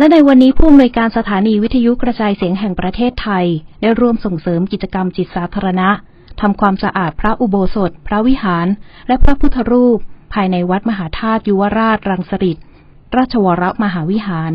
และในวันนี้ผู้อำนวยการสถานีวิทยุกระจายเสียงแห่งประเทศไทย ได้ร่วมส่งเสริมกิจกรรมจิตสาธารณะทำความสะอาดพระอุโบสถ พระวิหาร และพระพุทธรูป ภายในวัดมหาธาตุยุวราชรังสฤษราชวรมหาวิหาร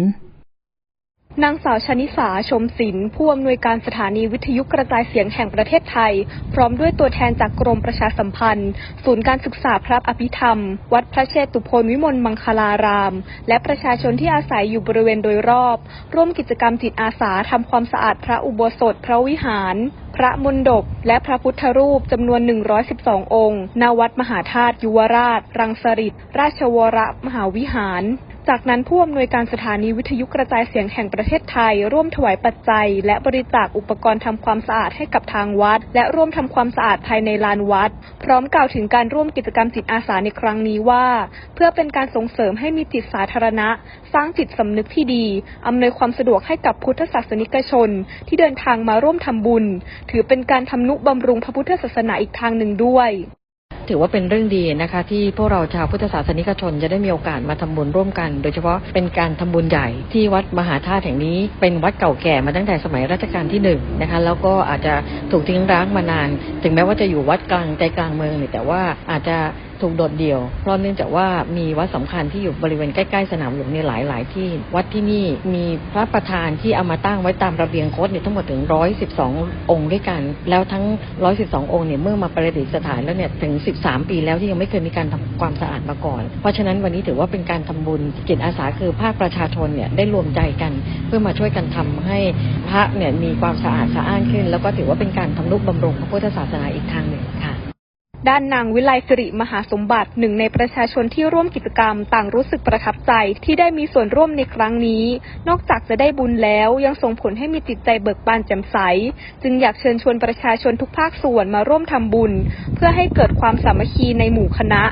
นางสาวชนิสาชมศิลป์ผู้อำนวยการสถานีวิทยุกระจายเสียงแห่งประเทศไทย พร้อมด้วยตัวแทนจากกรมประชาสัมพันธ์ ศูนย์การศึกษาพระอภิธรรม วัดพระเชตุพนวิมลมังคลาราม และประชาชนที่อาศัยอยู่บริเวณโดยรอบ ร่วมกิจกรรมจิตอาสาทำความสะอาดพระอุโบสถ พระวิหาร พระมณฑปและพระพุทธรูปจำนวน 112 องค์ณวัดมหาธาตุยุวราช รังสฤษราชวรมหาวิหาร จากนั้นผู้อำนวยการสถานีวิทยุกระจายเสียงแห่งประเทศไทย ร่วมถวายปัจจัย และบริจาคอุปกรณ์ทำความสะอาดให้กับทางวัด และร่วมทำความสะอาดภายในลานวัด พร้อมกล่าวถึงการร่วมกิจกรรมจิตอาสาในครั้งนี้ว่า เพื่อเป็นการส่งเสริมให้มีจิตสาธารณะ สร้างจิตสำนึกที่ดีอำนวยความสะดวกให้กับพุทธศาสนิกชน ที่เดินทางมาร่วมทำบุญ ถือเป็นการทำนุบำรุงพระพุทธศาสนาอีกทางหนึ่งด้วย ถือว่าเป็นเรื่องดีนะคะ ที่พวกเราชาวพุทธศาสนิกชนจะได้มีโอกาสมาทำบุญร่วมกัน โดยเฉพาะเป็นการทำบุญใหญ่ที่วัดมหาธาตุแห่งนี้ เป็นวัดเก่าแก่มาตั้งแต่สมัยรัชกาลที่หนึ่งนะคะแล้วก็อาจจะถูกทิ้งร้างมานาน ถึงแม้ว่าจะอยู่วัดกลางใจกลางเมืองนี่แต่ว่าอาจจะถูกโดดเดี่ยว เพราะเนื่องจากว่ามีวัดสำคัญที่อยู่บริเวณใกล้ๆสนามหลวงในหลาย ๆ ที่ วัดที่นี่มีพระประธานที่เอามาตั้งไว้ตามระเบียงโคดเนี่ยทั้งหมดถึง 112 องค์ด้วยกัน แล้วทั้ง 112 องค์เนี่ยเมื่อมาประดิษฐานแล้วเนี่ยถึง 13 ปีแล้วที่ยังไม่เคยมีการทำความสะอาดมาก่อน เพราะฉะนั้นวันนี้ถือว่าเป็นการทำบุญจิตอาสาคือภาคประชาชนเนี่ยได้รวมใจกัน เพื่อมาช่วยกันทำให้พระเนี่ยมีความสะอาดสะอ้านขึ้น แล้วก็ถือว่าเป็นการทำนุบำรุงพระพุทธศาสนาอีกทางหนึ่งค่ะ ด้านนางวิไลสิริมหาสมบัติหนึ่งในประชาชนที่ร่วมกิจกรรม ต่างรู้สึกประทับใจที่ได้มีส่วนร่วมในครั้งนี้ นอกจากจะได้บุญแล้วยังส่งผลให้มีจิตใจเบิกบานแจ่มใส จึงอยากเชิญชวนประชาชนทุกภาคส่วนมาร่วมทำบุญ เพื่อให้เกิดความสามัคคีในหมู่คณะ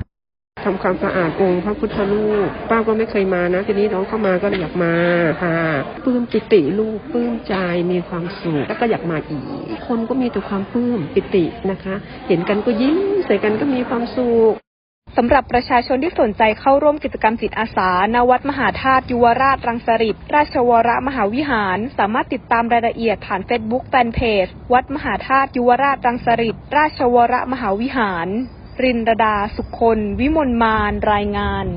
ทำความสะอาดองค์พระพุทธรูปป้าก็ไม่เคยมานะ ทีนี้น้องเข้ามาก็เลยอยากมาค่ะปลื้มปิติลูกปลื้มใจมีความสุขแล้วก็อยากมาอีก คนก็มีแต่ความปลื้มปิตินะคะ เห็นกันก็ยิ้ม ใส่กันก็มีความสุขสำหรับประชาชนที่สนใจเข้าร่วมกิจกรรมจิตอาสา ณ วัดมหาธาตุยุวราชรังสฤษราชวรมหาวิหาร สามารถติดตามรายละเอียดผ่านเฟซบุ๊กแฟนเพจ วัดมหาธาตุยุวราชรังสฤษราชวรมหาวิหาร รินรดาสุคน วิมลมานรายงาน